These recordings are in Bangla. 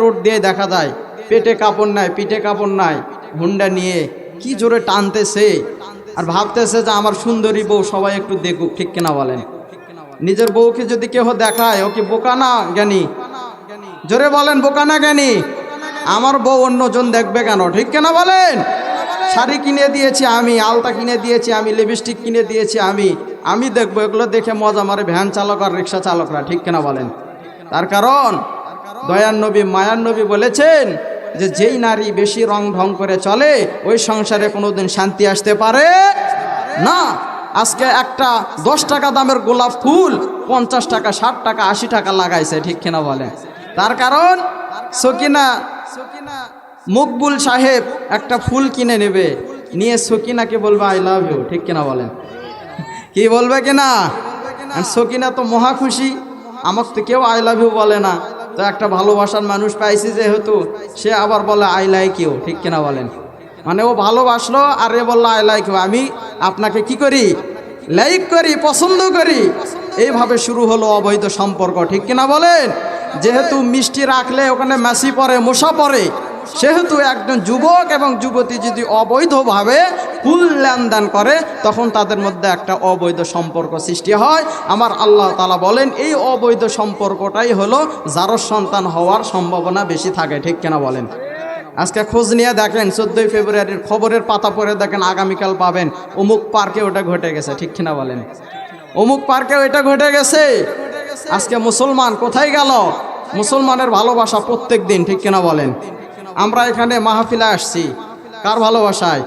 রোড দিয়ে দেখা যায়, পেটে কাপড় নাই, পিঠে কাপড় নাই হুন্ডা নিয়ে। কি জোরে টানতেছে? আর ভাবতেছে যে আমার সুন্দরী বউ সবাই একটু দেখুক, ঠিক কিনা বলেন? নিজের বউকে যদি কেউ দেখায়, ও কি বোকা না জ্ঞানী? জোরে বলেন, বোকা না জ্ঞানী? আমার বউ অন্যজন দেখবে কেন, ঠিক কেনা বলেন? শাড়ি কিনে দিয়েছি আমি, আলতা কিনে দিয়েছি আমি, লিপস্টিক কিনে দিয়েছি আমি আমি দেখব, এগুলো দেখে মজা মারে ভ্যান চালক আর রিক্সা চালকরা, ঠিক কেনা বলেন? তার কারণ দয়ার নবী মায়ার নবী বলেছেন যে যেই নারী বেশি রং ঢং করে চলে, ওই সংসারে কোনোদিন শান্তি আসতে পারে না। আজকে একটা দশ টাকা দামের গোলাপ ফুল, পঞ্চাশ টাকা, ষাট টাকা, আশি টাকা লাগাইছে, ঠিক কিনা বলে তার কারণ সকিনা, মকবুল সাহেব একটা ফুল কিনে নেবে, নিয়ে সকিনাকে বলবে আই লাভ ইউ ঠিক কিনা বলেন? কি বলবে কিনা? সকিনা তো মহা খুশি, আমাকে তো কেউ আই লাভ ইউ বলে না। তো একটা ভালোবাসার মানুষ পাইছি যেহেতু, সে আবার বলে, আই লাইক ইউ ঠিক কিনা বলেন? মানে ও ভালোবাসলো আর এ বলল, আই লাইক ইউ আমি আপনাকে কি করি? লাইক করি, পছন্দ করি। এইভাবে শুরু হলো অবৈধ সম্পর্ক, ঠিক কিনা বলেন? যেহেতু মিষ্টি রাখলে ওখানে মাসি পরে, মশা পরে। সেহেতু একজন যুবক এবং যুবতী যদি অবৈধভাবে ফুল লেনদেন করে, তখন তাদের মধ্যে একটা অবৈধ সম্পর্ক সৃষ্টি হয়। আমার আল্লাহ তালা বলেন, এই অবৈধ সম্পর্কটাই হলো যারর সন্তান হওয়ার সম্ভাবনা বেশি থাকে, ঠিক কিনা বলেন? আজকে খোঁজ নিয়ে দেখেন, চোদ্দোই ফেব্রুয়ারির খবরের পাতা পড়ে দেখেন, আগামীকাল পাবেন। অমুক পার্কে ওটা ঘটে গেছে, ঠিক কিনা বলেন? অমুক পার্কে ওইটা ঘটে গেছে। আজকে মুসলমান কোথায় গেল? মুসলমানের ভালোবাসা প্রত্যেক দিন, ঠিক কিনা বলেন? আমরা এখানে মাহফিলে আসছি, কার ভালোবাসায়?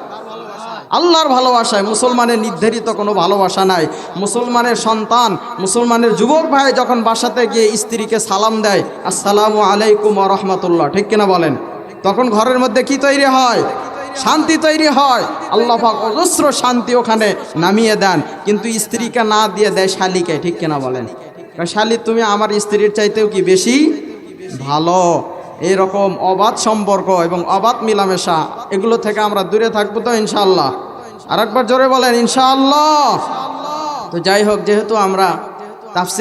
আল্লাহর ভালোবাসায় মুসলমানের নির্ধারিত কোনো ভালোবাসা নাই। মুসলমানের সন্তান, মুসলমানের যুবক ভাই যখন বাসাতে গিয়ে স্ত্রীকে সালাম দেয়, আসসালামু আলাইকুম রহমতুল্লাহ ঠিক কিনা বলেন? তখন ঘরের মধ্যে কি তৈরি হয়? শান্তি তৈরি হয়। আল্লাহ অজস্র শান্তি ওখানে নামিয়ে দেন। কিন্তু স্ত্রীকে না দিয়ে দেয় শালিকে, ঠিক কিনা বলেন? শালি, তুমি আমার স্ত্রীর চাইতেও কি বেশি ভালো? এইরকম অবাধ সম্পর্ক এবং অবাধ মিলামেশা, এগুলো থেকে আমরা দূরে থাকব তো ইনশাআল্লাহ। আর একবার জোরে বলেন ইনশাআল্লাহ। তো যাই হোক যেহেতু আমরা তাফসির